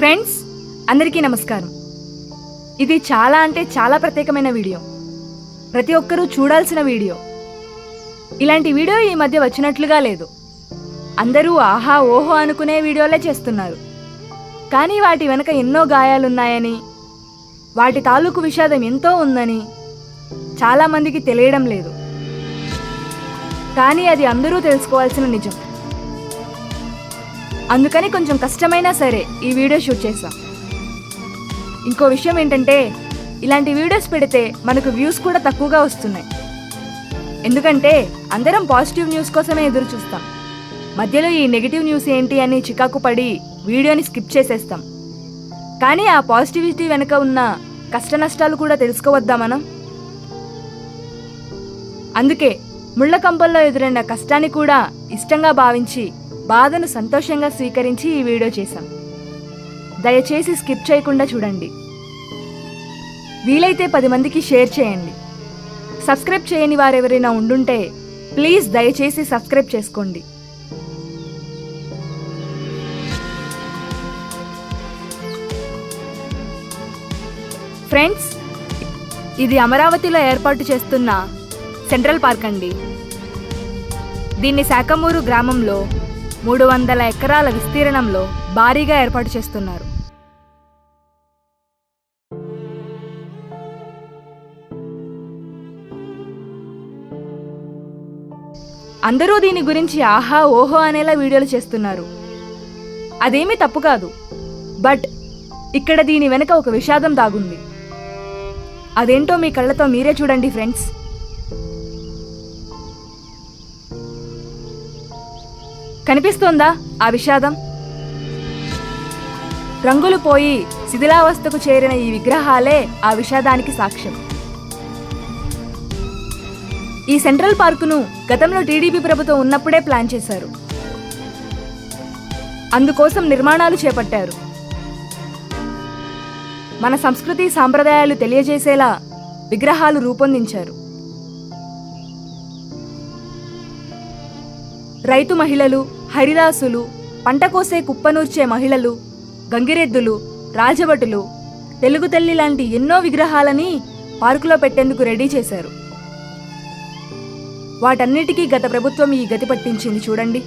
Friends అందరికీ నమస్కారం. ఇది చాలా అంటే చాలా ప్రత్యేకమైన వీడియో. ప్రతి ఒక్కరూ చూడాల్సిన వీడియో. ఇలాంటి వీడియో ఈ మధ్య వచ్చినట్లుగా లేదు. అందరూ ఆహా ఓహో అనుకునే వీడియోలే చేస్తున్నారు. కానీ వాటి వెనక ఎన్నో గాయాలున్నాయని వాటి తాలూకు విషాదం ఎంతో ఉందని చాలామందికి తెలియడం లేదు. కానీ అది అందరూ తెలుసుకోవాల్సిన నిజం. అందుకని కొంచెం కష్టమైనా సరే ఈ వీడియో షూట్ చేసాం ఇంకో విషయం ఏంటంటే ఇలాంటి వీడియోస్ పెడితే మనకు వ్యూస్ కూడా తక్కువగా వస్తున్నాయి. ఎందుకంటే అందరం పాజిటివ్ న్యూస్ కోసమే ఎదురు చూస్తాం. మధ్యలో ఈ నెగిటివ్ న్యూస్ ఏంటి అని చికాకు పడి వీడియోని స్కిప్ చేసేస్తాం. కానీ ఆ పాజిటివిటీ వెనుక ఉన్న కష్ట నష్టాలు కూడా తెలుసుకోవద్దా మనం? అందుకే ముళ్ళ కంపల్లో ఎదురైన కష్టాన్ని కూడా ఇష్టంగా భావించి బాధను సంతోషంగా స్వీకరించి ఈ వీడియో చేశాం. దయచేసి స్కిప్ చేయకుండా చూడండి. వీలైతే పది మందికి షేర్ చేయండి. సబ్స్క్రైబ్ చేయని వారెవరైనా ఉండుంటే ప్లీజ్ దయచేసి సబ్స్క్రైబ్ చేసుకోండి. ఫ్రెండ్స్ ఇది అమరావతిలో ఏర్పాటు చేస్తున్న సెంట్రల్ పార్క్ అండి. దీన్ని శాఖమూరు గ్రామంలో మూడు వందల ఎకరాల విస్తీర్ణంలో భారీగా ఏర్పాటు చేస్తున్నారు. అందరూ దీని గురించి ఆహా ఓహో అనేలా వీడియోలు చేస్తున్నారు. అదేమీ తప్పు కాదు. బట్ ఇక్కడ దీని వెనుక ఒక విషాదం దాగుంది. అదేంటో మీ కళ్ళతో మీరే చూడండి ఫ్రెండ్స్. కనిపిస్తోందా ఆ విషాదం? రంగులు పోయి శిథిలావస్థకు చేరిన ఈ విగ్రహాలే ఆ విషాదానికి సాక్ష్యం. ఈ సెంట్రల్ పార్కును గతంలో టీడీపీ ప్రభుత్వం ఉన్నప్పుడే ప్లాన్ చేశారు. అందుకోసం నిర్మాణాలు చేపట్టారు. మన సంస్కృతి సాంప్రదాయాలు తెలియజేసేలా విగ్రహాలు రూపొందించారు. రైతు మహిళలు హరిదాసులు పంట కోసే కుప్పనూర్చే మహిళలు గంగిరెద్దులు రాజభటులు తెలుగు తల్లి లాంటి ఎన్నో విగ్రహాలని పార్కులో పెట్టేందుకు రెడీ చేశారు. వాటన్నిటికీ గత ప్రభుత్వం ఈ గతి పట్టించింది చూడండి.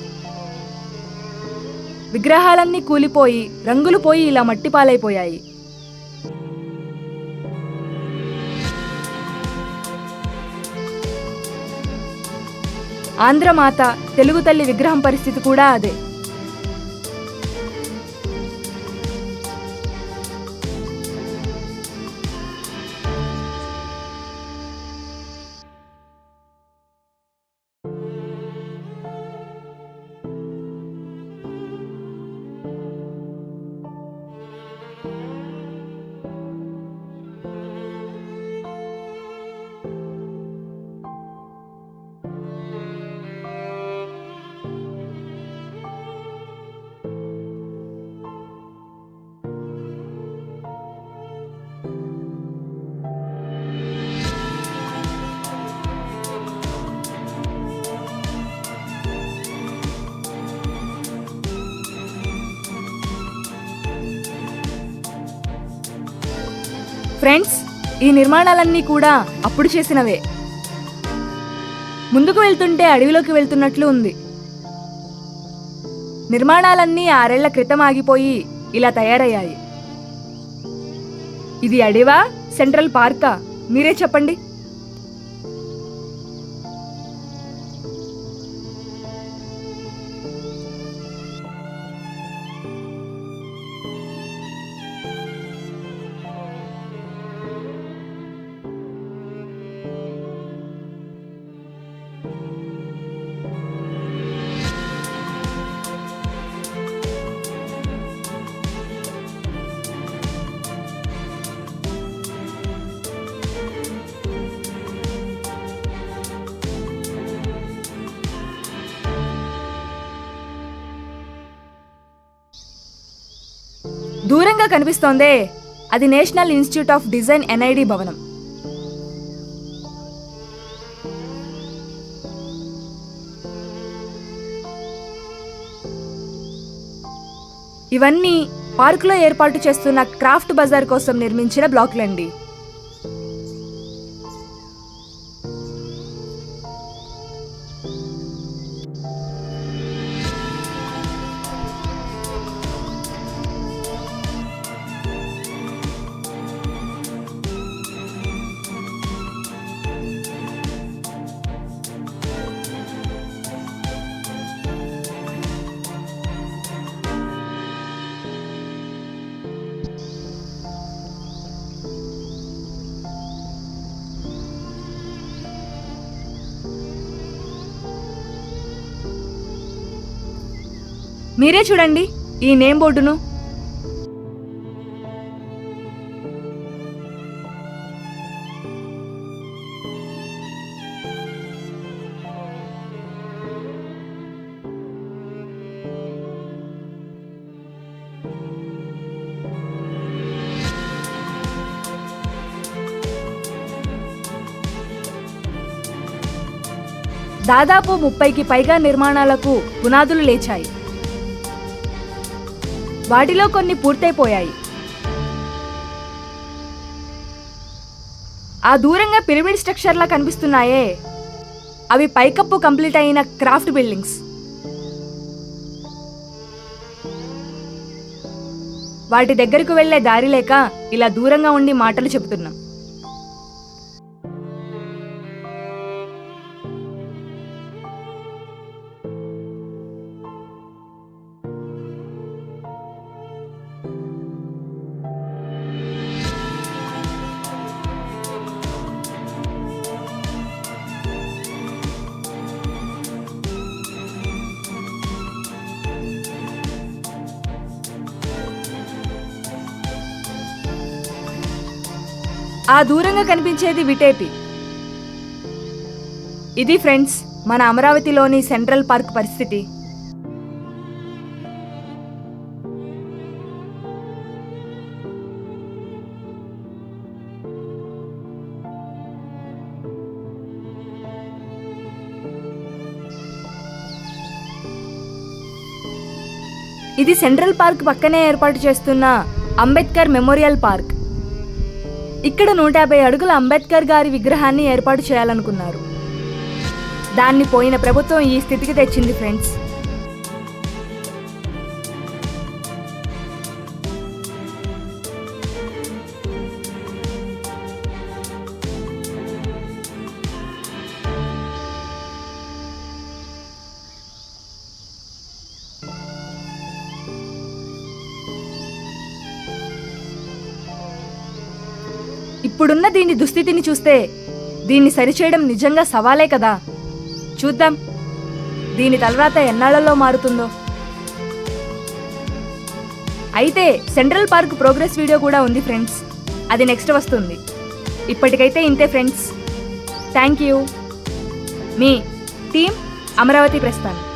విగ్రహాలన్నీ కూలిపోయి రంగులు పోయి ఇలా మట్టిపాలైపోయాయి. ఆంధ్రమాత తెలుగు తల్లి విగ్రహం పరిస్థితి కూడా అదే ఫ్రెండ్స్ ఈ నిర్మాణాలన్నీ కూడా అప్పుడు చేసినవే. ముందుకు వెళ్తుంటే అడవిలోకి వెళ్తున్నట్లు ఉంది. నిర్మాణాలన్నీ ఆరేళ్ళ క్రితం ఆగిపోయి ఇలా తయారయ్యాయి. ఇది అడివా సెంట్రల్ పార్కా? మీరే చెప్పండి. దూరంగా కనిపిస్తోందే. అది national institute of design NID భవనం. ఇవన్నీ పార్కులో ఏర్పాటు చేస్తున్న క్రాఫ్ట్ బజార్ కోసం నిర్మించిన బ్లాక్లండి. మీరే చూడండి ఈ నేమ్ బోర్డును. దాదాపు ముప్పైకి పైగా నిర్మాణాలకు పునాదులు లేచాయి. వాటిలో కొన్ని పూర్తయిపోయాయి. ఆ దూరంగా పిరమిడ్ స్ట్రక్చర్లా కనిపిస్తున్నాయే. అవి పైకప్పు కంప్లీట్ అయిన క్రాఫ్ట్ బిల్డింగ్స్. వాటి దగ్గరకు వెళ్ళే దారి లేక ఇలా దూరంగా ఉండి మాటలు చెబుతున్నాం. ఆ దూరంగా కనిపించేది విటేపి. ఇది ఫ్రెండ్స్ మన అమరావతిలోని సెంట్రల్ పార్క్ పరిస్థితి. ఇది సెంట్రల్ పార్క్ పక్కనే ఏర్పాటు చేస్తున్న అంబేద్కర్ మెమోరియల్ పార్క్. ఇక్కడ నూట యాభై అడుగుల అంబేద్కర్ గారి విగ్రహాన్ని ఏర్పాటు చేయాలనుకున్నారు. దాన్ని పోయిన ప్రభుత్వం ఈ స్థితికి తెచ్చింది ఫ్రెండ్స్. ఇప్పుడున్న దీని దుస్థితిని చూస్తే దీన్ని సరిచేయడం నిజంగా సవాలే కదా. చూద్దాం. దీని తర్వాత ఎన్నాళ్ళలో మారుతుందో. అయితే సెంట్రల్ పార్క్ ప్రోగ్రెస్ వీడియో కూడా ఉంది ఫ్రెండ్స్. అది నెక్స్ట్ వస్తుంది. ఇప్పటికైతే ఇంతే friends. Thank you. Me team Amaravati ప్రస్థానం.